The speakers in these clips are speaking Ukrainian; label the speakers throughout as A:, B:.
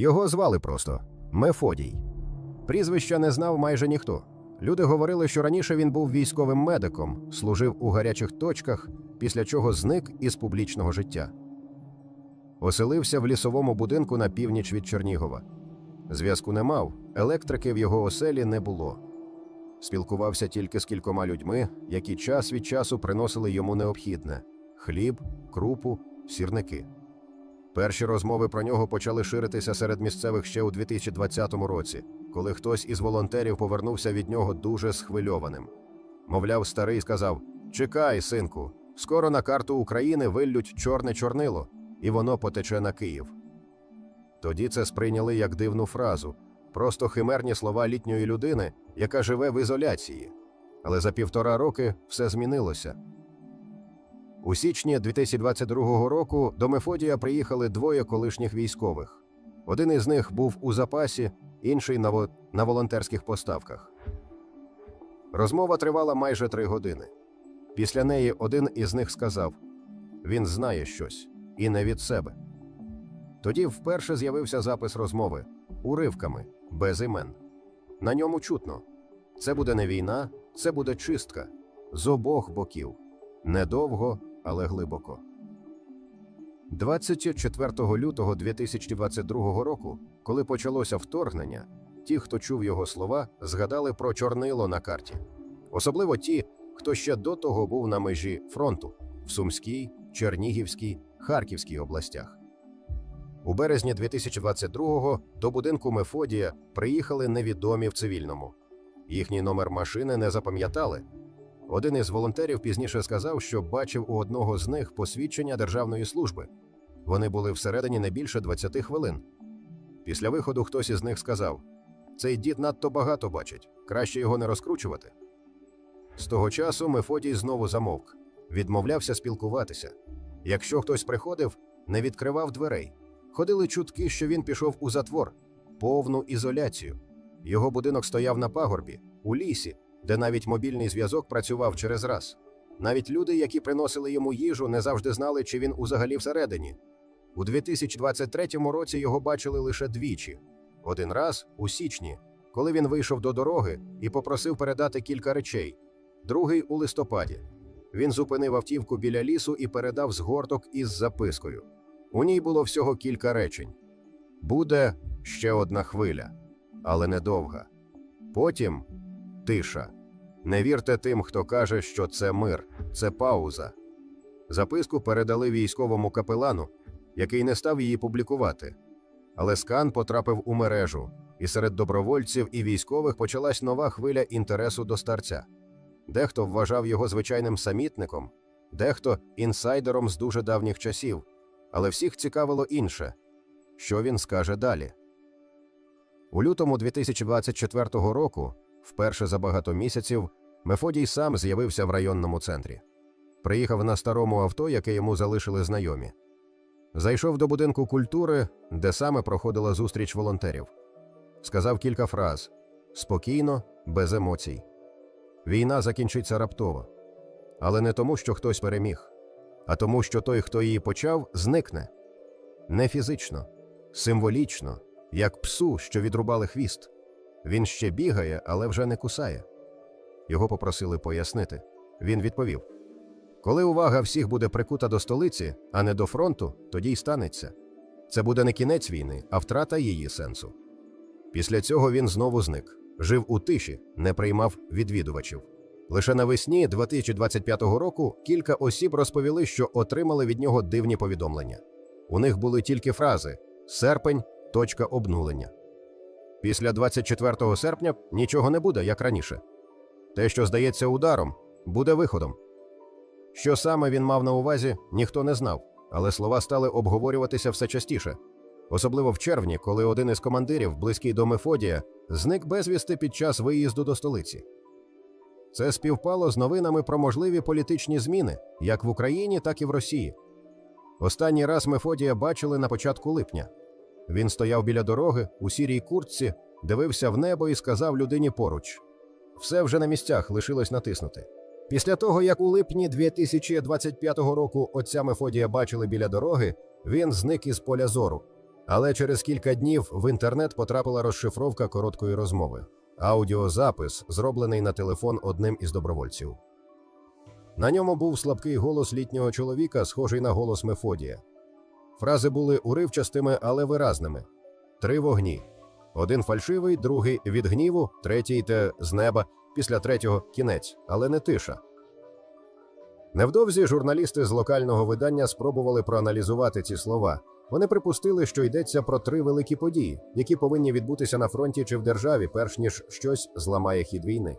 A: Його звали просто Мефодій. Прізвища не знав майже ніхто. Люди говорили, що раніше він був військовим медиком, служив у гарячих точках, після чого зник із публічного життя. Оселився в лісовому будинку на північ від Чернігова. Зв'язку не мав, електрики в його оселі не було. Спілкувався тільки з кількома людьми, які час від часу приносили йому необхідне хліб, крупу, сірники. Перші розмови про нього почали ширитися серед місцевих ще у 2020 році, коли хтось із волонтерів повернувся від нього дуже схвильованим. Мовляв, старий сказав: Чекай, синку, скоро на карту України виллють чорне чорнило, і воно потече на Київ. Тоді це сприйняли як дивну фразу, просто химерні слова літньої людини, яка живе в ізоляції. Але за півтора роки все змінилося. У січні 2022 року до Мефодія приїхали двоє колишніх військових. Один із них був у запасі, інший на, во- на волонтерських поставках. Розмова тривала майже три години. Після неї один із них сказав: він знає щось і не від себе. Тоді вперше з'явився запис розмови уривками, без імен. На ньому чутно: це буде не війна, це буде чистка з обох боків. Недовго, але глибоко. 24 лютого 2022 року, коли почалося вторгнення, ті, хто чув його слова, згадали про чорнило на карті. Особливо ті, хто ще до того був на межі фронту в Сумській, Чернігівській, Харківській областях. У березні 2022-го до будинку Мефодія приїхали невідомі в цивільному. Їхній номер машини не запам'ятали. Один із волонтерів пізніше сказав, що бачив у одного з них посвідчення державної служби. Вони були всередині не більше 20 хвилин. Після виходу хтось із них сказав: цей дід надто багато бачить, краще його не розкручувати. З того часу Мефодій знову замовк, відмовлявся спілкуватися. Якщо хтось приходив, не відкривав дверей. Ходили чутки, що він пішов у затвор, повну ізоляцію. Його будинок стояв на пагорбі, у лісі, де навіть мобільний зв'язок працював через раз. Навіть люди, які приносили йому їжу, не завжди знали, чи він узагалі всередині. У 2023 році його бачили лише двічі: один раз у січні, коли він вийшов до дороги і попросив передати кілька речей, другий у листопаді. Він зупинив автівку біля лісу і передав згорток із запискою. У ній було всього кілька речень. Буде ще одна хвиля, але недовга. Потім тиша. Не вірте тим, хто каже, що це мир, це пауза. Записку передали військовому капелану, який не став її публікувати. Але скан потрапив у мережу, і серед добровольців і військових почалась нова хвиля інтересу до старця. Дехто вважав його звичайним самітником, дехто інсайдером з дуже давніх часів, але всіх цікавило інше що він скаже далі. У лютому 2024 року, вперше за багато місяців, Мефодій сам з'явився в районному центрі. Приїхав на старому авто, яке йому залишили знайомі. Зайшов до будинку культури, де саме проходила зустріч волонтерів. Сказав кілька фраз спокійно, без емоцій. Війна закінчиться раптово. Але не тому, що хтось переміг, а тому, що той, хто її почав, зникне не фізично, символічно, як псу, що відрубали хвіст. Він ще бігає, але вже не кусає. Його попросили пояснити. Він відповів: Коли увага всіх буде прикута до столиці, а не до фронту, тоді й станеться. Це буде не кінець війни, а втрата її сенсу. Після цього він знову зник, жив у тиші, не приймав відвідувачів. Лише навесні 2025 року кілька осіб розповіли, що отримали від нього дивні повідомлення. У них були тільки фрази серпень, точка обнулення. Після 24 серпня нічого не буде, як раніше. Те, що здається ударом, буде виходом. Що саме він мав на увазі, ніхто не знав, але слова стали обговорюватися все частіше, особливо в червні, коли один із командирів, близький до Мефодія, зник безвісти під час виїзду до столиці. Це співпало з новинами про можливі політичні зміни як в Україні, так і в Росії. Останній раз Мефодія бачили на початку липня. Він стояв біля дороги у сірій куртці, дивився в небо і сказав людині поруч: все вже на місцях лишилось натиснути. Після того, як у липні 2025 року отця Мефодія бачили біля дороги, він зник із поля зору. Але через кілька днів в інтернет потрапила розшифровка короткої розмови, аудіозапис, зроблений на телефон одним із добровольців. На ньому був слабкий голос літнього чоловіка, схожий на голос Мефодія. Фрази були уривчастими, але виразними: три вогні. Один фальшивий, другий від гніву, третій те з неба, після третього кінець, але не тиша. Невдовзі журналісти з локального видання спробували проаналізувати ці слова. Вони припустили, що йдеться про три великі події, які повинні відбутися на фронті чи в державі, перш ніж щось зламає хід війни.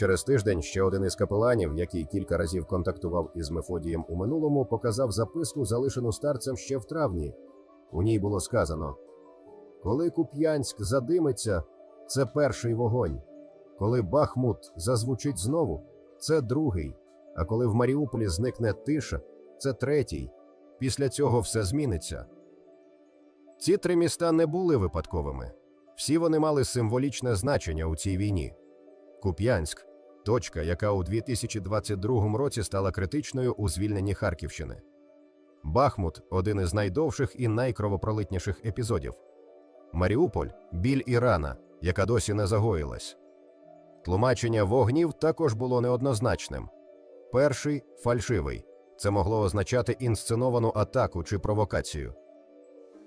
A: Через тиждень ще один із капеланів, який кілька разів контактував із Мефодієм у минулому, показав записку, залишену старцем ще в травні. У ній було сказано: Коли Куп'янськ задимиться, це перший вогонь. Коли Бахмут зазвучить знову, це другий. А коли в Маріуполі зникне тиша, це третій. Після цього все зміниться. Ці три міста не були випадковими. Всі вони мали символічне значення у цій війні. Куп'янськ точка, яка у 2022 році стала критичною у звільненні Харківщини. Бахмут один із найдовших і найкровопролитніших епізодів. Маріуполь біль і рана, яка досі не загоїлась. Тлумачення вогнів також було неоднозначним. Перший фальшивий це могло означати інсценовану атаку чи провокацію.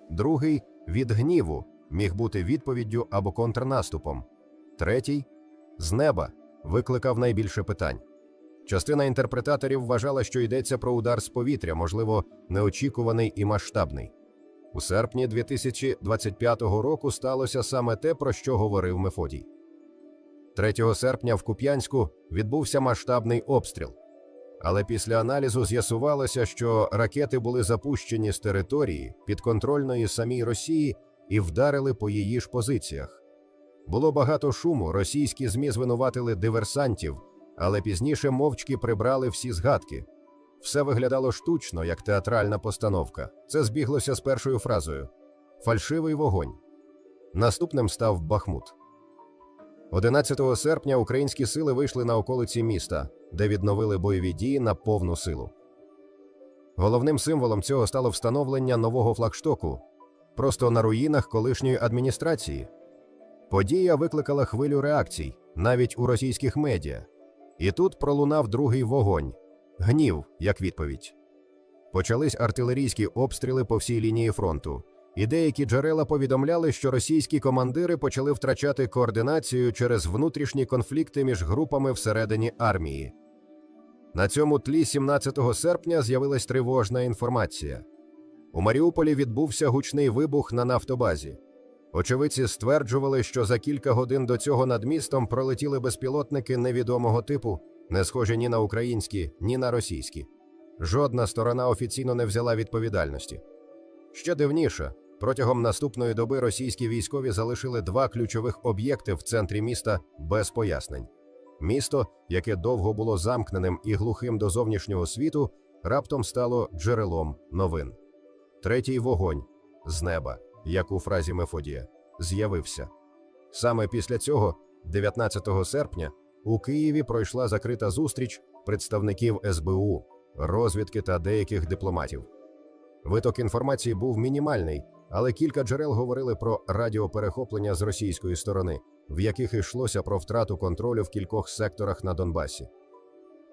A: Другий від гніву міг бути відповіддю або контрнаступом. Третій з неба викликав найбільше питань. Частина інтерпретаторів вважала, що йдеться про удар з повітря, можливо, неочікуваний і масштабний. У серпні 2025 року сталося саме те, про що говорив Мефодій. 3 серпня в Куп'янську відбувся масштабний обстріл. Але після аналізу з'ясувалося, що ракети були запущені з території підконтрольної самій Росії і вдарили по її ж позиціях. Було багато шуму, російські ЗМІ звинуватили диверсантів, але пізніше мовчки прибрали всі згадки. Все виглядало штучно, як театральна постановка. Це збіглося з першою фразою фальшивий вогонь. Наступним став Бахмут. 11 серпня українські сили вийшли на околиці міста, де відновили бойові дії на повну силу. Головним символом цього стало встановлення нового флагштоку просто на руїнах колишньої адміністрації. Подія викликала хвилю реакцій навіть у російських медіа. І тут пролунав другий вогонь гнів як відповідь. Почались артилерійські обстріли по всій лінії фронту, і деякі джерела повідомляли, що російські командири почали втрачати координацію через внутрішні конфлікти між групами всередині армії. На цьому тлі 17 серпня з'явилась тривожна інформація. У Маріуполі відбувся гучний вибух на нафтобазі. Очевидці стверджували, що за кілька годин до цього над містом пролетіли безпілотники невідомого типу, не схожі ні на українські, ні на російські. Жодна сторона офіційно не взяла відповідальності. Ще дивніше, протягом наступної доби російські військові залишили два ключових об'єкти в центрі міста без пояснень. Місто, яке довго було замкненим і глухим до зовнішнього світу, раптом стало джерелом новин. Третій вогонь з неба, як у фразі Мефодія, з'явився. Саме після цього, 19 серпня, у Києві пройшла закрита зустріч представників СБУ, розвідки та деяких дипломатів. Виток інформації був мінімальний, але кілька джерел говорили про радіоперехоплення з російської сторони, в яких йшлося про втрату контролю в кількох секторах на Донбасі.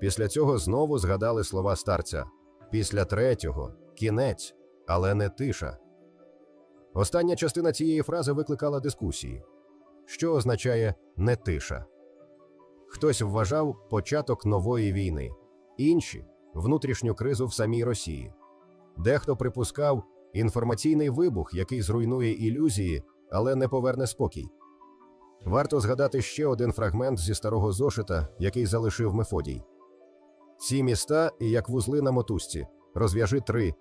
A: Після цього знову згадали слова старця: після третього кінець, але не тиша. Остання частина цієї фрази викликала дискусії, що означає не тиша. Хтось вважав початок нової війни, інші внутрішню кризу в самій Росії. Дехто припускав інформаційний вибух, який зруйнує ілюзії, але не поверне спокій. Варто згадати ще один фрагмент зі старого зошита, який залишив Мефодій. Ці міста, як вузли на мотузці, розв'яжи три,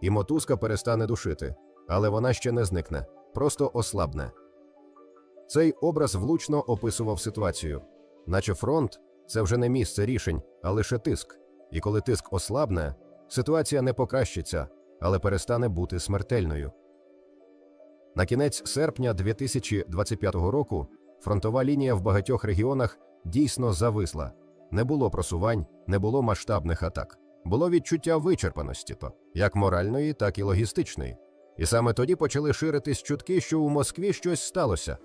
A: і мотузка перестане душити, але вона ще не зникне, просто ослабне. Цей образ влучно описував ситуацію, наче фронт це вже не місце рішень, а лише тиск. І коли тиск ослабне, ситуація не покращиться, але перестане бути смертельною. На кінець серпня 2025 року фронтова лінія в багатьох регіонах дійсно зависла. Не було просувань, не було масштабних атак. Було відчуття вичерпаності, то як моральної, так і логістичної. І саме тоді почали ширитись чутки, що у Москві щось сталося.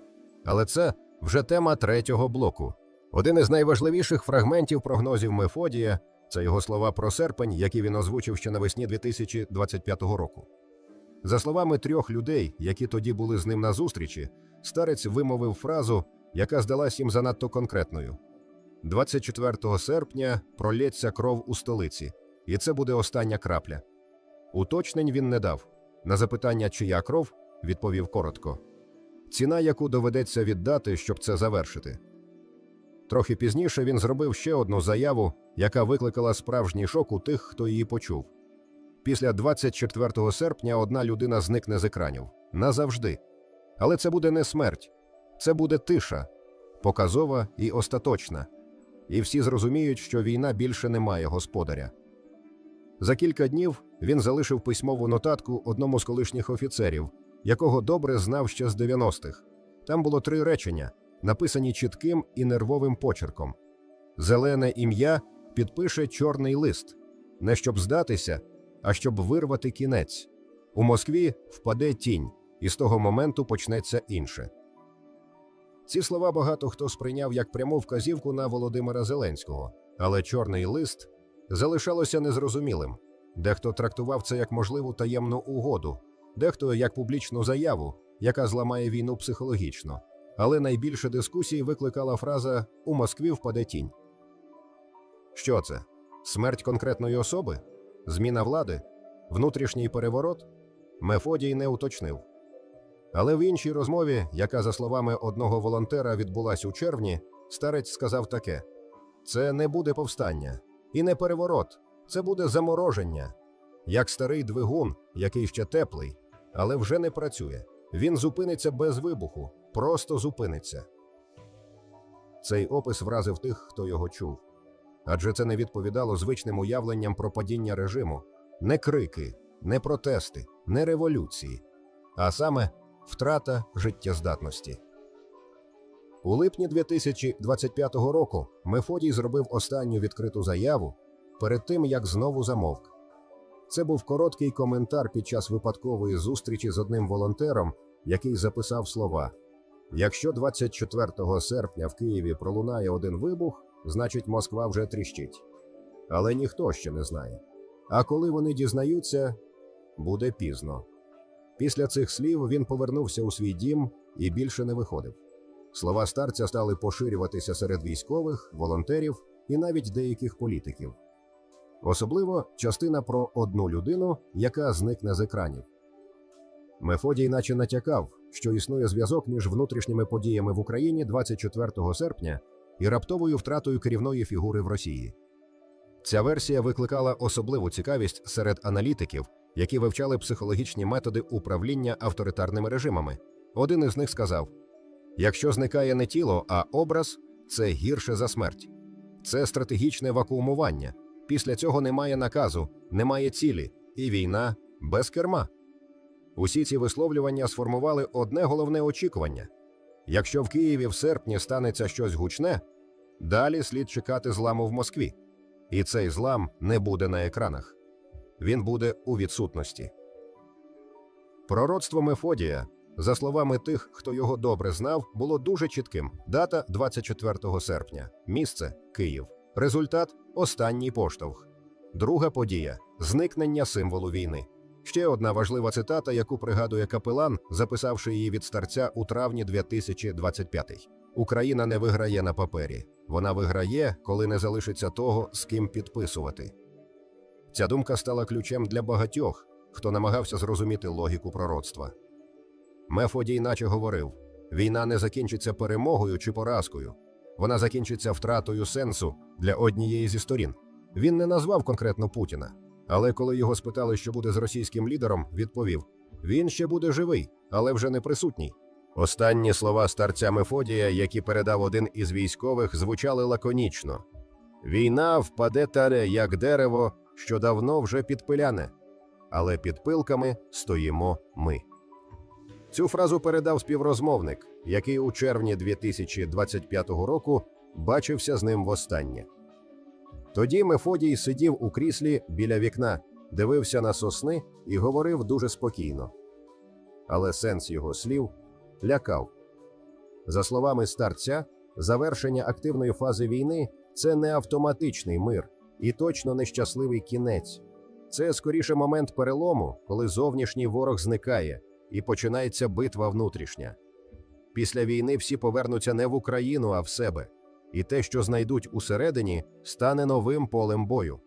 A: Але це вже тема третього блоку. Один із найважливіших фрагментів прогнозів Мефодія це його слова про серпень, які він озвучив ще навесні 2025 року. За словами трьох людей, які тоді були з ним на зустрічі, старець вимовив фразу, яка здалась їм занадто конкретною. 24 серпня пролється кров у столиці, і це буде остання крапля. Уточнень він не дав. На запитання, чия кров, відповів коротко. Ціна, яку доведеться віддати, щоб це завершити. Трохи пізніше він зробив ще одну заяву, яка викликала справжній шок у тих, хто її почув. Після 24 серпня одна людина зникне з екранів назавжди. Але це буде не смерть, це буде тиша, показова і остаточна. І всі зрозуміють, що війна більше не має господаря. За кілька днів він залишив письмову нотатку одному з колишніх офіцерів, якого добре знав ще з 90-х. Там було три речення, написані чітким і нервовим почерком. Зелене ім'я підпише чорний лист, не щоб здатися, а щоб вирвати кінець. У Москві впаде тінь, і з того моменту почнеться інше. Ці слова багато хто сприйняв як пряму вказівку на Володимира Зеленського, але чорний лист залишалося незрозумілим. Дехто трактував це як можливу таємну угоду, дехто як публічну заяву, яка зламає війну психологічно. Але найбільше дискусій викликала фраза У Москві впаде тінь. Що це? Смерть конкретної особи? Зміна влади? Внутрішній переворот? Мефодій не уточнив. Але в іншій розмові, яка, за словами одного волонтера, відбулась у червні, старець сказав таке: це не буде повстання і не переворот, це буде замороження, як старий двигун, який ще теплий, але вже не працює. Він зупиниться без вибуху, просто зупиниться. Цей опис вразив тих, хто його чув. Адже це не відповідало звичним уявленням про падіння режиму, не крики, не протести, не революції, а саме втрата життєздатності. У липні 2025 року Мефодій зробив останню відкриту заяву перед тим, як знову замовк. Це був короткий коментар під час випадкової зустрічі з одним волонтером, який записав слова: Якщо 24 серпня в Києві пролунає один вибух, значить Москва вже тріщить. Але ніхто ще не знає. А коли вони дізнаються, буде пізно. Після цих слів він повернувся у свій дім і більше не виходив. Слова старця стали поширюватися серед військових, волонтерів і навіть деяких політиків. Особливо частина про одну людину, яка зникне з екранів. Мефодій наче натякав, що існує зв'язок між внутрішніми подіями в Україні 24 серпня і раптовою втратою керівної фігури в Росії. Ця версія викликала особливу цікавість серед аналітиків, які вивчали психологічні методи управління авторитарними режимами. Один із них сказав: якщо зникає не тіло, а образ, це гірше за смерть, це стратегічне вакуумування. Після цього немає наказу, немає цілі, і війна без керма. Усі ці висловлювання сформували одне головне очікування: якщо в Києві в серпні станеться щось гучне, далі слід чекати зламу в Москві. І цей злам не буде на екранах. Він буде у відсутності. Пророцтво Мефодія, за словами тих, хто його добре знав, було дуже чітким: дата 24 серпня, місце Київ. Результат останній поштовх. Друга подія зникнення символу війни. Ще одна важлива цитата, яку пригадує капелан, записавши її від старця у травні 2025. Україна не виграє на папері. Вона виграє, коли не залишиться того, з ким підписувати. Ця думка стала ключем для багатьох, хто намагався зрозуміти логіку пророцтва. Мефодій наче говорив: війна не закінчиться перемогою чи поразкою, вона закінчиться втратою сенсу для однієї зі сторін. Він не назвав конкретно Путіна, але коли його спитали, що буде з російським лідером, відповів: він ще буде живий, але вже не присутній. Останні слова старця Мефодія, які передав один із військових, звучали лаконічно: Війна впаде таре, як дерево, що давно вже підпиляне, але під пилками стоїмо ми. Цю фразу передав співрозмовник, який у червні 2025 року бачився з ним востаннє. Тоді Мефодій сидів у кріслі біля вікна, дивився на сосни і говорив дуже спокійно: але сенс його слів лякав. За словами старця, завершення активної фази війни це не автоматичний мир і точно не щасливий кінець. Це скоріше момент перелому, коли зовнішній ворог зникає і починається битва внутрішня. Після війни всі повернуться не в Україну, а в себе, і те, що знайдуть усередині, стане новим полем бою.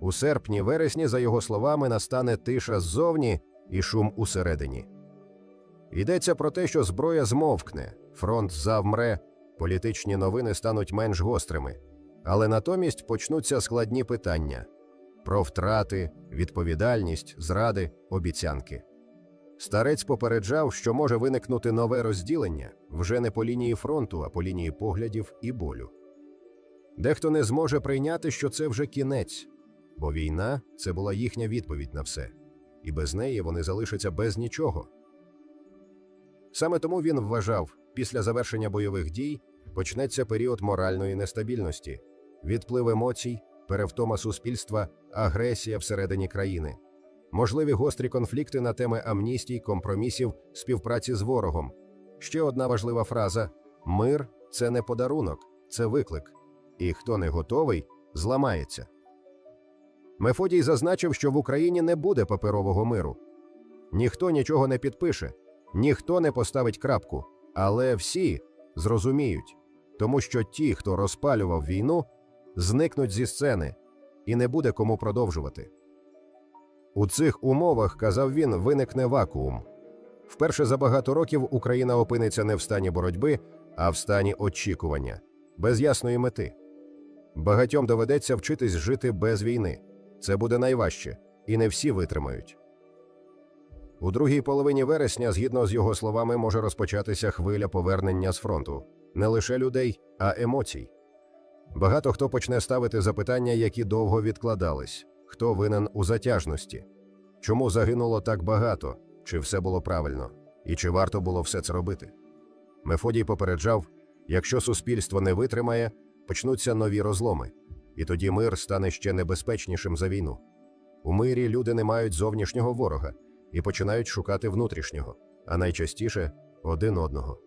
A: У серпні вересні, за його словами, настане тиша ззовні і шум усередині. Йдеться про те, що зброя змовкне, фронт завмре, політичні новини стануть менш гострими, але натомість почнуться складні питання про втрати, відповідальність, зради, обіцянки. Старець попереджав, що може виникнути нове розділення вже не по лінії фронту, а по лінії поглядів і болю. Дехто не зможе прийняти, що це вже кінець, бо війна це була їхня відповідь на все, і без неї вони залишаться без нічого. Саме тому він вважав, після завершення бойових дій почнеться період моральної нестабільності, відплив емоцій, перевтома суспільства, агресія всередині країни, можливі гострі конфлікти на теми амністій, компромісів, співпраці з ворогом. Ще одна важлива фраза: мир це не подарунок, це виклик. І хто не готовий, зламається. Мефодій зазначив, що в Україні не буде паперового миру. Ніхто нічого не підпише, ніхто не поставить крапку, але всі зрозуміють, тому що ті, хто розпалював війну, зникнуть зі сцени і не буде кому продовжувати. У цих умовах, казав він, виникне вакуум. Вперше за багато років Україна опиниться не в стані боротьби, а в стані очікування, без ясної мети. Багатьом доведеться вчитись жити без війни. Це буде найважче, і не всі витримають. У другій половині вересня, згідно з його словами, може розпочатися хвиля повернення з фронту не лише людей, а емоцій. Багато хто почне ставити запитання, які довго відкладались: хто винен у затяжності, чому загинуло так багато, чи все було правильно, і чи варто було все це робити. Мефодій попереджав: якщо суспільство не витримає, почнуться нові розломи, і тоді мир стане ще небезпечнішим за війну. У мирі люди не мають зовнішнього ворога і починають шукати внутрішнього, а найчастіше один одного.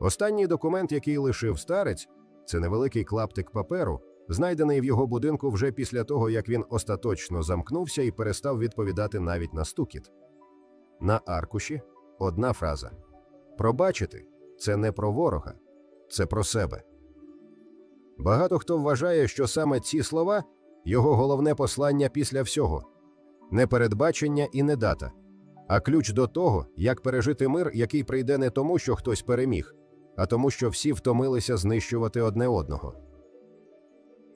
A: Останній документ, який лишив старець, це невеликий клаптик паперу, знайдений в його будинку вже після того, як він остаточно замкнувся і перестав відповідати навіть на стукіт. На аркуші одна фраза: Пробачити це не про ворога, це про себе. Багато хто вважає, що саме ці слова його головне послання після всього не передбачення і не дата, а ключ до того, як пережити мир, який прийде не тому, що хтось переміг, а тому, що всі втомилися знищувати одне одного.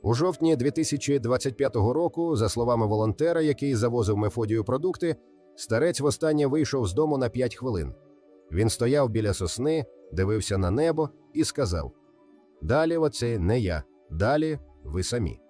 A: У жовтні 2025 року, за словами волонтера, який завозив Мефодію продукти, старець востаннє вийшов з дому на 5 хвилин. Він стояв біля сосни, дивився на небо і сказав: Далі, оце не я, далі ви самі.